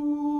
Ей,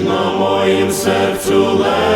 На моїм серцю лежиш,